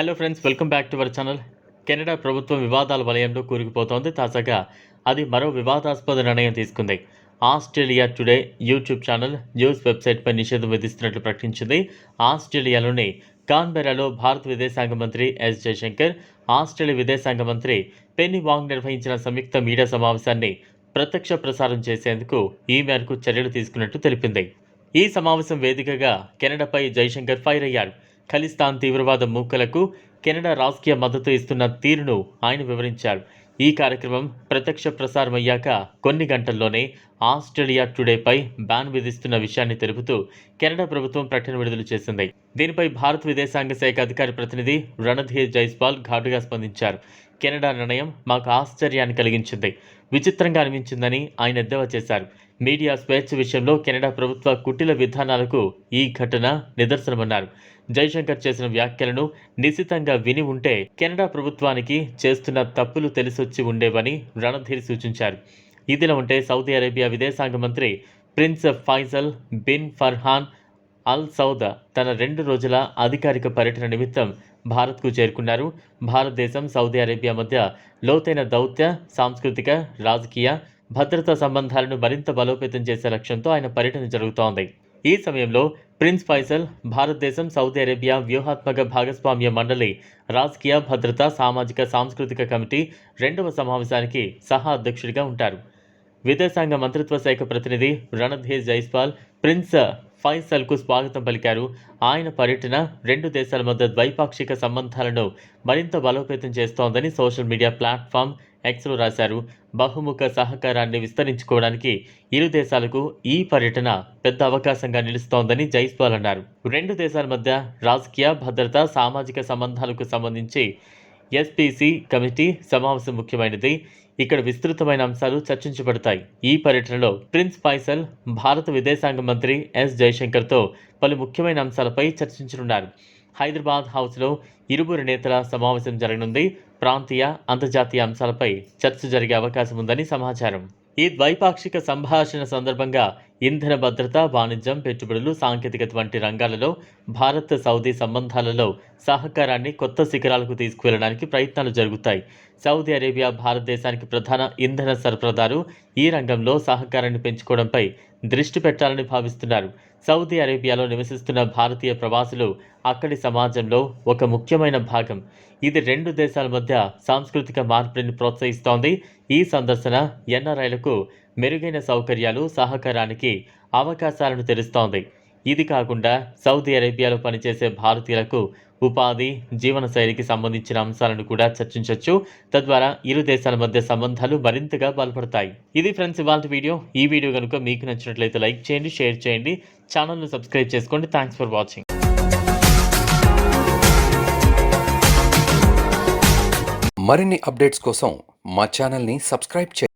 Hello friends welcome back to our channel Canada ప్రభుత్వం వివాదాల వలయంలో కూరుకుపోతోంది. తాజాగా అది మరో వివాదాస్పద నిర్ణయం తీసుకుంది. Australia today YouTube channel news వెబ్సైట్పై నిషేధం విధిస్తున్నట్లు ప్రకటించింది. ఆస్ట్రేలియాలోని కాన్బెరాలో భారత విదేశాంగ మంత్రి ఎస్ జయశంకర్ ఆస్ట్రేలియా విదేశాంగ మంత్రి పెన్నీ వాంగ్ నిర్వహించిన సంయుక్త మీడియా సమావేశాన్ని ప్రత్యక్ష ప్రసారం చేసేందుకు ఈ మేరకు చర్యలు తీసుకున్నట్టు తెలిపింది. ఈ సమావేశం వేదికగా కెనడాపై జైశంకర్ ఫైర్ అయ్యారు. ఖలిస్తాన్ తీవ్రవాద మూకలకు కెనడా రాజకీయ మద్దతు ఇస్తున్న తీరును ఆయన వివరించారు. ఈ కార్యక్రమం ప్రత్యక్ష ప్రసారం అయ్యాక కొన్ని గంటల్లోనే ఆస్ట్రేలియా టుడేపై బ్యాన్ విధిస్తున్న విషయాన్ని తెలుపుతూ కెనడా ప్రభుత్వం ప్రకటన విడుదల చేసింది. దీనిపై భారత విదేశాంగ శాఖ అధికారి ప్రతినిధి రణధీర్ జైస్పాల్ ఘాటుగా స్పందించారు. కెనడా నిర్ణయం మాకు ఆశ్చర్యాన్ని కలిగించింది. విచిత్రంగా అనిపించిందని ఆయన ఎద్దేవా చేశారు. మీడియా స్వేచ్ఛ విషయంలో కెనడా ప్రభుత్వ కుటిల విధానాలకు ఈ ఘటన నిదర్శనమన్నారు. జైశంకర్ చేసిన వ్యాఖ్యలను నిశితంగా విని ఉంటే కెనడా ప్రభుత్వానికి చేస్తున్న తప్పులు తెలిసొచ్చి ఉండేవని రణధీర్ సూచించారు. ఇదిలా ఉంటే సౌదీ అరేబియా విదేశాంగ మంత్రి prince Faisal bin Farhan Al Saud తన రెండు రోజుల అధికారిక పర్యటన నిమిత్తం భారత్కు చేరుకున్నారు. భారతదేశం సౌదీ అరేబియా మధ్య లోతైన దౌత్య సాంస్కృతిక రాజకీయ భద్రతా సంబంధాలను మరింత బలోపేతం చేసే లక్ష్యంతో ఆయన పర్యటన జరుగుతోంది. ఈ సమయంలో ప్రిన్స్ ఫైసల్ భారతదేశం సౌదీ అరేబియా వ్యూహాత్మక భాగస్వామ్య మండలి రాజకీయ భద్రత సామాజిక సాంస్కృతిక కమిటీ రెండవ సమావేశానికి సహా అధ్యక్షుడిగా ఉంటారు. విదేశాంగ మంత్రిత్వ శాఖ ప్రతినిధి రణధీర్ జైస్పాల్ ప్రిన్స్ ఫైసల్కు స్వాగతం పలికారు. ఆయన పర్యటన రెండు దేశాల మధ్య ద్వైపాక్షిక సంబంధాలను మరింత బలోపేతం చేస్తోందని సోషల్ మీడియా ప్లాట్ఫామ్ ఎక్స్లో రాశారు. బహుముఖ సహకారాన్ని విస్తరించుకోవడానికి ఇరు దేశాలకు ఈ పర్యటన పెద్ద అవకాశంగా నిలుస్తోందని జైస్వాల్ అన్నారు. రెండు దేశాల మధ్య రాజకీయ భద్రత సామాజిక సంబంధాలకు సంబంధించి ఎస్పీసీ కమిటీ సమావేశం ముఖ్యమైనది. ఇక్కడ విస్తృతమైన అంశాలు చర్చించబడతాయి. ఈ పర్యటనలో ప్రిన్స్ ఫైసల్ భారత విదేశాంగ మంత్రి ఎస్. జయశంకర్తో పలు ముఖ్యమైన అంశాలపై చర్చించనున్నారు. హైదరాబాద్ హౌస్లో ఇరువురు నేతల సమావేశం జరగనుంది. ప్రాంతీయ అంతర్జాతీయ అంశాలపై చర్చ జరిగే అవకాశం ఉందని సమాచారం. ఈ ద్వైపాక్షిక సంభాషణ సందర్భంగా ఇంధన భద్రత వాణిజ్యం పెట్టుబడులు సాంకేతికత వంటి రంగాలలో భారత్ సౌదీ సంబంధాలలో సహకారాన్ని కొత్త శిఖరాలకు తీసుకువెళ్ళడానికి ప్రయత్నాలు జరుగుతాయి. సౌదీ అరేబియా భారతదేశానికి ప్రధాన ఇంధన సరఫరాదారు ఈ రంగంలో సహకారాన్ని పెంచుకోవడంపై దృష్టి పెట్టాలని భావిస్తున్నారు. సౌదీ అరేబియాలో నివసిస్తున్న భారతీయ ప్రవాసులు అక్కడి సమాజంలో ఒక ముఖ్యమైన భాగం. ఇది రెండు దేశాల మధ్య సాంస్కృతిక మార్పిడిని ప్రోత్సహిస్తోంది. ఈ సందర్శన ఎన్ఆర్ఐలకు మెరుగైన సౌకర్యాలు సహకారానికి అవకాశాలను తెరుస్తోంది. ఇది కాకుండా సౌదీ అరేబియాలో పనిచేసే భారతీయులకు ఉపాధి జీవనశైలికి సంబంధించిన అంశాలను కూడా చర్చించవచ్చు తద్వారా ఇరు దేశాల మధ్య సంబంధాలు మరింతగా బలపడతాయి. ఇది ఫ్రెండ్స్ ఇవాళ వీడియో. ఈ వీడియో కనుక మీకు నచ్చినట్లయితే లైక్ చేయండి షేర్ చేయండి. ఛానల్ను సబ్స్క్రైబ్ చేసుకోండి. Thanks for watching. మరిన్ని అప్డేట్స్ కోసం మా ఛానల్ని సబ్స్క్రైబ్ చేయండి.